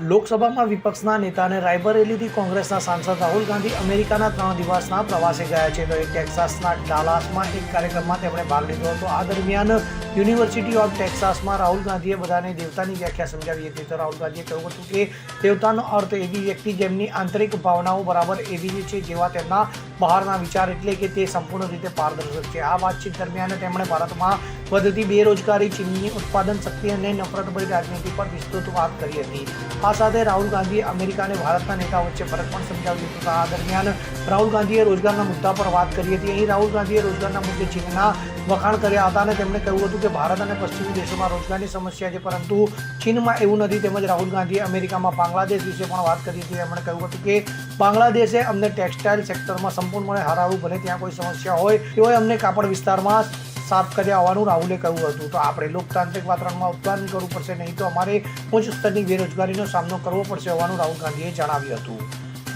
લોકસભામાં વિપક્ષના નેતાને રાયબરેલીથી કોંગ્રેસના સાંસદ રાહુલ ગાંધી અમેરિકાના ત્રણ દિવસના પ્રવાસે ગયા છે. તો એ ટેક્સાસના ડાલાસમાં એક કાર્યક્રમમાં તેમણે ભાગ લીધો હતો. આ દરમિયાન યુનિવર્સિટી ઓફ ટેક્સાસમાં રાહુલ ગાંધીએ બધાને દેવતાની વ્યાખ્યા સમજાવી હતી. તો રાહુલ ગાંધીએ કહ્યું હતું કે, દેવતાનો અર્થ એવી વ્યક્તિ જેમની આંતરિક ભાવનાઓ બરાબર એવી જ છે જેવા તેમના બહારના વિચાર એટલે કે તે સંપૂર્ણ રીતે પારદર્શક છે. આ વાતચીત દરમિયાન તેમણે ભારતમાં વધતી બેરોજગારી, ચીનની ઉત્પાદન શક્તિ અને નફરતભરી રાજનીતિ પર વિસ્તૃત વાત કરી હતી. આ સાથે રાહુલ ગાંધીએ અમેરિકા અને ભારતના નેતાઓ વચ્ચે ફરક પણ સમજાવ્યું હતું. આ દરમિયાન રાહુલ ગાંધીએ રોજગારના મુદ્દા પર વાત કરી હતી. અહીં રાહુલ ગાંધીએ રોજગારના મુદ્દે ચીનના વખાણ કર્યા હતા અને તેમણે કહ્યું હતું કે ભારત અને પશ્ચિમી દેશોમાં રોજગારની સમસ્યા છે, પરંતુ ચીનમાં એવું નથી. તેમજ રાહુલ ગાંધીએ અમેરિકામાં બાંગ્લાદેશ વિશે પણ વાત કરી હતી. તેમણે કહ્યું હતું કે બાંગ્લાદેશે અમને ટેક્સટાઇલ સેક્ટરમાં સંપૂર્ણપણે હરાવવું ભલે ત્યાં કોઈ સમસ્યા હોય. તેઓએ અમને કાપડ વિસ્તારમાં સાફ કર્યા હોવાનું રાહુલે કહ્યું હતું. તો આપણે લોકતાંત્રિક વાતાવરણમાં ઉત્પાદન કરવું પડશે નહીં તો અમારે ઉચ્ચ સ્તરની બેરોજગારીનો સામનો કરવો પડશે હોવાનું રાહુલ ગાંધીએ જણાવ્યું હતું.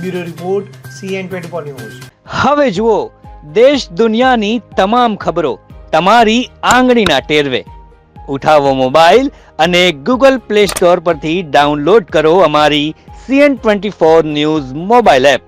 Bureau report CN twenty news. હવે જુઓ, દેશ દુનિયાની તમામ ખબરો તમારી આંગળીના ટેરવે. ઉઠાવો મોબાઈલ અને ગૂગલ પ્લે સ્ટોર પરથી ડાઉનલોડ કરો અમારી CN twenty four news mobile app.